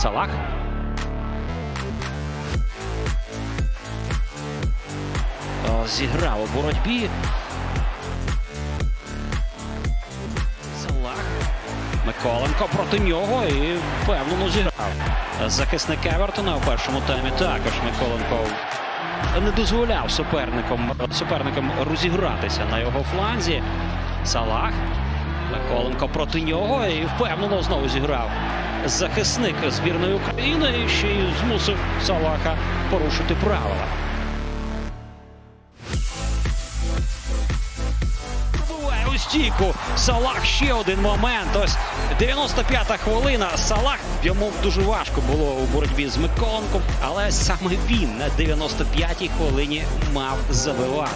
Салах. Зіграв у боротьбі. Салах. Миколенко проти нього і впевнено зіграв. Захисник Евертона у першому таймі також Миколенко не дозволяв суперникам, суперникам розігратися на його фланзі. Салах. Миколенко проти нього і впевнено знову зіграв. Захисник збірної України ще й змусив Салаха порушити правила. У стійку. Салах ще один момент. Ось 95-та хвилина. Салах йому дуже важко було у боротьбі з Миколенком, але саме він на 95-й хвилині мав забивати.